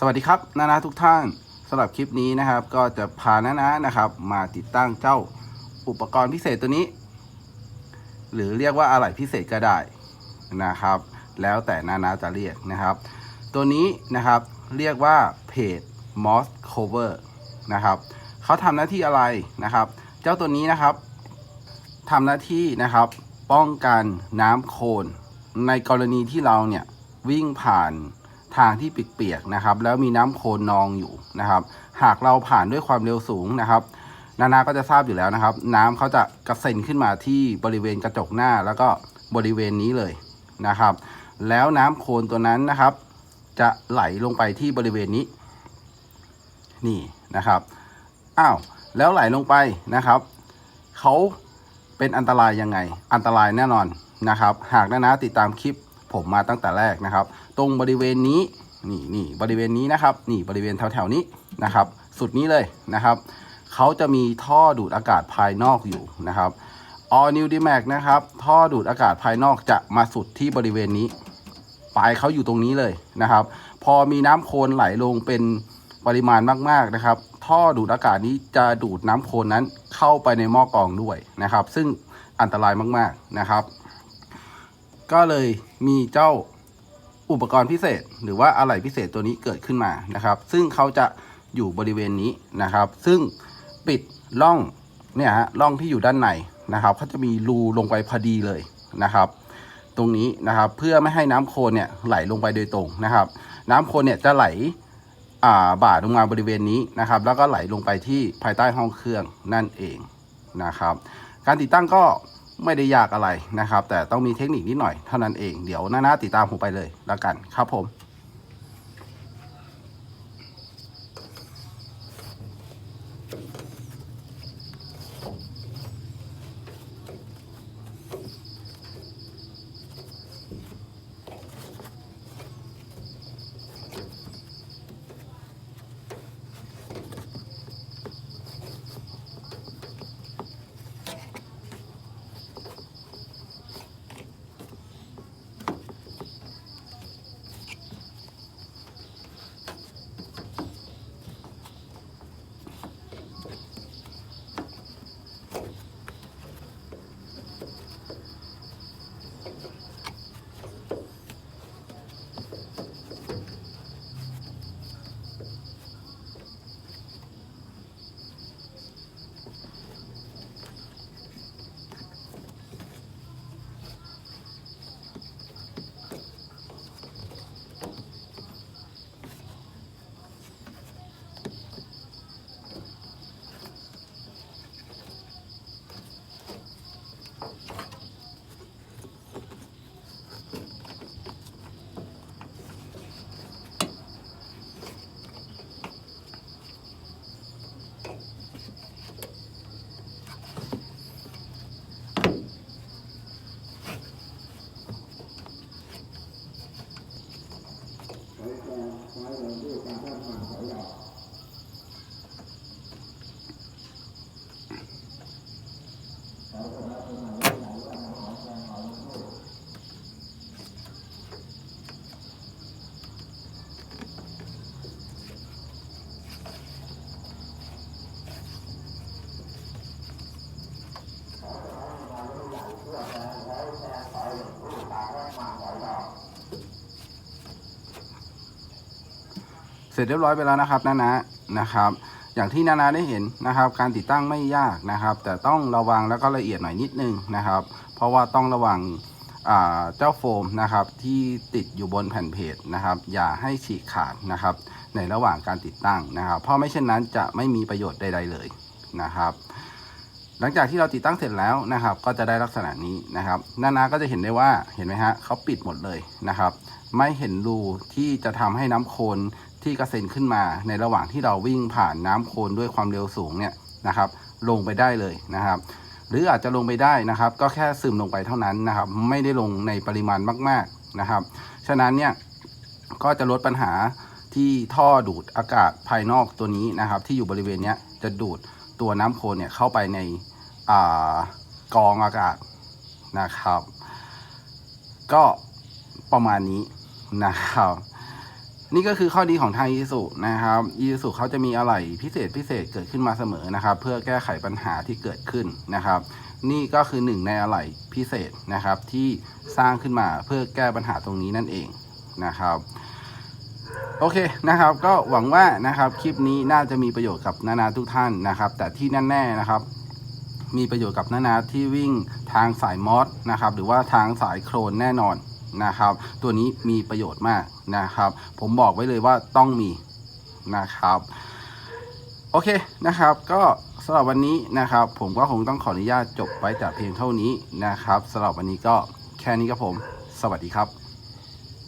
สวัสดีครับนานาทุกท่านสำหรับคลิปนี้นะครับ ก็จะพานานานะครับ มาติดตั้งเจ้าอุปกรณ์พิเศษตัวนี้ หรือเรียกว่าอะไหล่พิเศษก็ได้นะครับ แล้วแต่นานาจะเรียกนะครับ ตัวนี้นะครับเรียกว่าเพจ Moss Cover นะครับเขาทำหน้าที่อะไรนะครับ เจ้าตัวนี้นะครับทำหน้าที่นะครับ ป้องกันน้ำโคลนในกรณีที่เราเนี่ยวิ่งผ่าน ทางที่เปียกๆนะครับ แล้วมีน้ำโคลนนองอยู่นะครับ หากเราผ่านด้วยความเร็วสูงนะครับ นานาก็จะทราบอยู่แล้วนะครับ น้ำเขาจะกระเซ็นขึ้นมาที่บริเวณกระจกหน้าแล้วก็บริเวณนี้เลยนะครับ แล้วน้ำโคลนตัวนั้นนะครับ จะไหลลงไปที่บริเวณนี้ นี่นะครับอ้าวแล้วไหลลงไปนะครับเขาเป็นอันตรายยังไง อันตรายแน่นอนนะครับ หากนานาติดตามคลิป ผมมาตั้งแต่แรกนะครับ ตรงบริเวณนี้นี่นี่บริเวณนี้นะครับ นี่บริเวณแถวๆนี้นะครับ สุดนี้เลยนะครับเขาจะมีท่อดูดอากาศภายนอกอยู่นะครับ All New d m a x นะครับ ท่อดูดอากาศภายนอกจะมาสุดที่บริเวณนี้ ปลายเขาอยู่ตรงนี้เลยนะครับ พอมีน้ำโคลนไหลลงเป็นปริมาณมาก ๆ นะครับ ท่อดูดอากาศนี้จะดูดน้ำโคลนนั้นเข้าไปในหม้อกรองด้วยนะครับ ซึ่งอันตรายมาก ๆ นะครับ ก็เลยมีเจ้าอุปกรณ์พิเศษ หรือว่าอะไหล่พิเศษตัวนี้เกิดขึ้นมานะครับ ซึ่งเขาจะอยู่บริเวณนี้นะครับ ซึ่งปิดร่องเนี่ยฮะร่องที่อยู่ด้านในนะครับเขาจะมีรูลงไปพอดีเลยนะครับ ตรงนี้นะครับเพื่อไม่ให้น้ำโคลนเนี่ยไหลลงไปโดยตรงนะครับ น้ำโคลนเนี่ยจะไหลอ่าบ่าลงมาบริเวณนี้นะครับ แล้วก็ไหลลงไปที่ภายใต้ห้องเครื่องนั่นเองนะครับ การติดตั้งก็ ไม่ได้ยากอะไรนะครับ แต่ต้องมีเทคนิคนิดหน่อยเท่านั้นเองเดี๋ยวหน้าๆติดตามผมไปเลยแล้วกันครับผม เสร็จเรียบร้อยไปแล้วนะครับนานะนะครับ อย่างที่นานาได้เห็นนะครับ การติดตั้งไม่ยากนะครับ แต่ต้องระวังแล้วก็ละเอียดหน่อยนิดนึงนะครับ เพราะว่าต้องระวังเจ้าโฟมนะครับที่ติดอยู่บนแผ่นเพจนะครับ อย่าให้ฉีกขาดนะครับ ในระหว่างการติดตั้งนะครับ เพราะไม่เช่นนั้นจะไม่มีประโยชน์ใดๆเลยนะครับ หลังจากที่เราติดตั้งเสร็จแล้วนะครับ ก็จะได้ลักษณะนี้นะครับนานาก็จะเห็นได้ว่าเห็นไหมฮะเขาปิดหมดเลยนะครับ ไม่เห็นรูที่จะทำให้น้ำโคลน ที่กระเซ็นขึ้นมาในระหว่างที่เราวิ่งผ่านน้ำโคลนด้วยความเร็วสูงเนี่ยนะครับ ลงไปได้เลยนะครับ หรืออาจจะลงไปได้นะครับ ก็แค่ซึมลงไปเท่านั้นนะครับ ไม่ได้ลงในปริมาณมาก ๆนะครับ ฉะนั้นเนี่ยก็จะลดปัญหาที่ท่อดูดอากาศภายนอกตัวนี้นะครับ ที่อยู่บริเวณนี้จะดูดตัวน้ำโคลนเนี่ยเข้าไปในอากองอากาศนะครับ ก็ประมาณนี้นะครับ นี่ก็คือข้อดีของทางอีสุนะครับอีสุเขาจะมีอะไรพิเศษพิเศษเกิดขึ้นมาเสมอนะครับ เพื่อแก้ไขปัญหาที่เกิดขึ้นนะครับ นี่ก็คือหนึ่งในอะไรพิเศษนะครับ ที่สร้างขึ้นมาเพื่อแก้ปัญหาตรงนี้นั่นเองนะครับ โอเคนะครับ ก็หวังว่านะครับคลิปนี้น่าจะมีประโยชน์กับนานาทุกท่านนะครับ แต่ที่แน่ๆนะครับ มีประโยชน์กับนานาที่วิ่งทางสายมอสนะครับ หรือว่าทางสายโครนแน่นอน นะครับ ตัวนี้มีประโยชน์มากนะครับ ผมบอกไว้เลยว่าต้องมีนะครับ โอเคนะครับ ก็สำหรับวันนี้นะครับ ผมก็คงต้องขออนุญาตจบไว้แต่เพียงเท่านี้นะครับสำหรับวันนี้ก็แค่นี้ครับผม สวัสดีครับ